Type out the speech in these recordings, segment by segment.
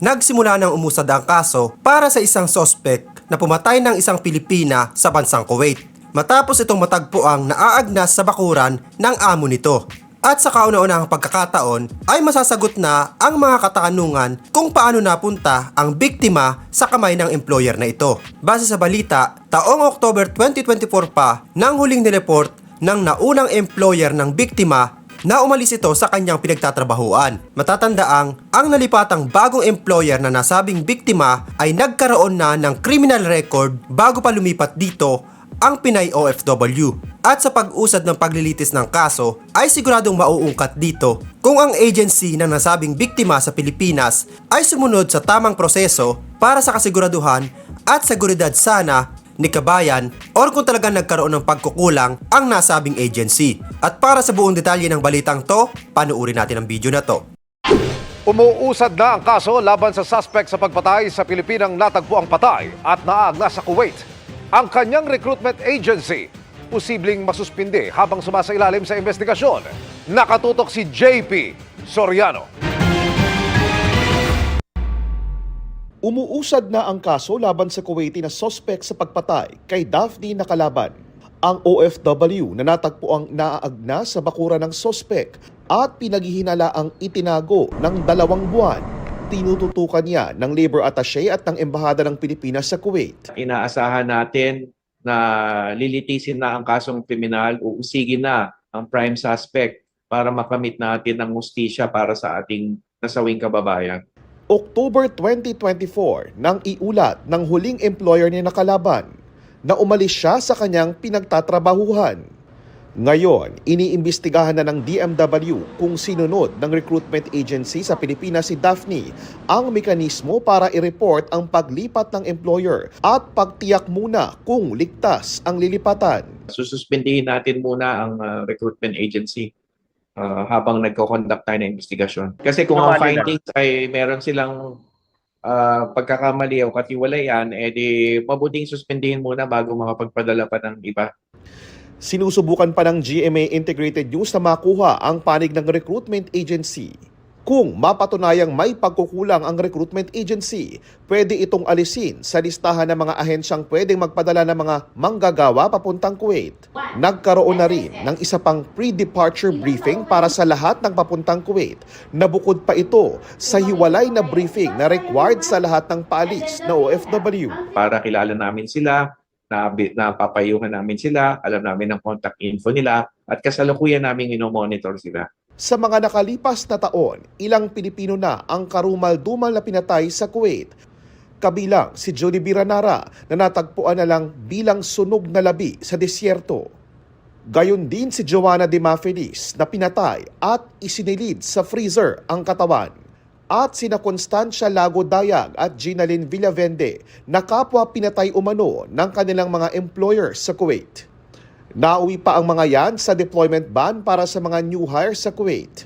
nagsimula ng umusad ang kaso para sa isang sospek na pumatay ng isang Pilipina sa bansang Kuwait. Matapos itong matagpuang naaagnas sa bakuran ng amo nito. At sa kauna-unahang pagkakataon ay masasagot na ang mga katanungan kung paano napunta ang biktima sa kamay ng employer na ito. Base sa balita, taong October 2024 pa nang huling nireport ng naunang employer ng biktima na umalis ito sa kanyang pinagtatrabahuan. Matatandaang ang nalipatang bagong employer na nasabing biktima ay nagkaroon na ng criminal record bago pa lumipat dito ang Pinay OFW. At sa pag-usad ng paglilitis ng kaso ay siguradong mauungkat dito kung ang agency ng nasabing biktima sa Pilipinas ay sumunod sa tamang proseso para sa kasiguraduhan at seguridad sana ni kabayan or kung talagang nagkaroon ng pagkukulang ang nasabing agency. At para sa buong detalye ng balitang to, panuuri natin ang video na to. Umuusad na ang kaso laban sa suspect sa pagpatay sa Pilipinang natagpo ang patay at naagna sa Kuwait. Ang kanyang recruitment agency, posibleng masuspindi habang sumasailalim sa investigasyon. Nakatutok si JP Soriano. Umuusad na ang kaso laban sa Kuwaiti na sospek sa pagpatay kay Daphne Nakalaban. Ang OFW na natagpo ang naaagna sa bakura ng sospek at pinaghihinala ang itinago ng dalawang buwan. Tinututukan niya ng labor attaché at ng embahada ng Pilipinas sa Kuwait. inaasahan natin na lilitisin na ang kasong kriminal, uusigin na ang prime suspect para makamit natin ang mustisya para sa ating nasawing kababayan. October 2024 nang iulat ng huling employer ni Nakalaban na umalis siya sa kanyang pinagtatrabahuhan. Ngayon, iniimbestigahan na ng DMW kung sinunod ng recruitment agency sa Pilipinas si Daphne ang mekanismo para i-report ang paglipat ng employer at pagtiyak muna kung ligtas ang lilipatan. Sususpindihin natin muna ang uh, recruitment agency uh, habang nagko-conduct tayo ng investigasyon. Kasi kung ang findings ay meron silang uh, pagkakamali o katiwalayan, edi mabuting suspindihin muna bago makapagpadala pa ng iba. Sinusubukan pa ng GMA Integrated News na makuha ang panig ng recruitment agency. Kung mapatunayang may pagkukulang ang recruitment agency, pwede itong alisin sa listahan ng mga ahensyang pwedeng magpadala ng mga manggagawa papuntang Kuwait. Nagkaroon na rin ng isa pang pre-departure briefing para sa lahat ng papuntang Kuwait na bukod pa ito sa hiwalay na briefing na required sa lahat ng paalis na OFW. Para kilala namin sila, na napapayuhan namin sila, alam namin ang contact info nila, at kasalukuyan namin inomonitor sila. Sa mga nakalipas na taon, ilang Pilipino na ang karumal-dumal na pinatay sa Kuwait. Kabilang si Johnny Biranara na natagpuan na lang bilang sunog na labi sa disyerto. Gayon din si Joanna De Mafelis na pinatay at isinilid sa freezer ang katawan. At sina Constancia Lago Dayag at Ginalyn Villavende na kapwa pinatay umano ng kanilang mga employers sa Kuwait. Nauwi pa ang mga yan sa deployment ban para sa mga new hires sa Kuwait.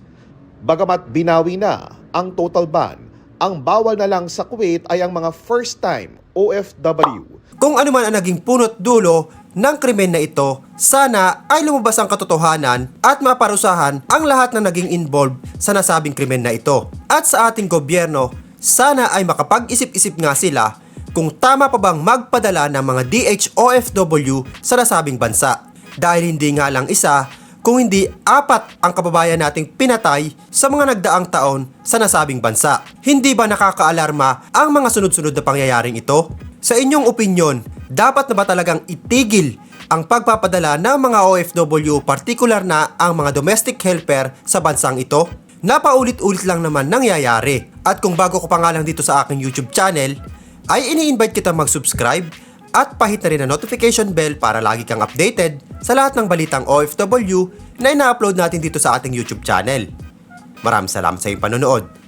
Bagamat binawi na ang total ban, ang bawal na lang sa Kuwait ay ang mga first-time OFW. Kung ano man ang naging punot dulo ng krimen na ito, sana ay lumabas ang katotohanan at maparusahan ang lahat na naging involved sa nasabing krimen na ito. At sa ating gobyerno, sana ay makapag-isip-isip nga sila kung tama pa bang magpadala ng mga DHOFW sa nasabing bansa. Dahil hindi nga lang isa, kung hindi apat ang kababayan nating pinatay sa mga nagdaang taon sa nasabing bansa. Hindi ba nakakaalarma ang mga sunod-sunod na pangyayaring ito? Sa inyong opinyon, dapat na ba talagang itigil ang pagpapadala ng mga OFW, partikular na ang mga domestic helper sa bansang ito? Napaulit-ulit lang naman nangyayari. At kung bago ko pa nga lang dito sa aking YouTube channel, ay ini-invite kita mag-subscribe at pahit na rin ang notification bell para lagi kang updated sa lahat ng balitang OFW na ina-upload natin dito sa ating YouTube channel. Maraming salamat sa iyong panonood.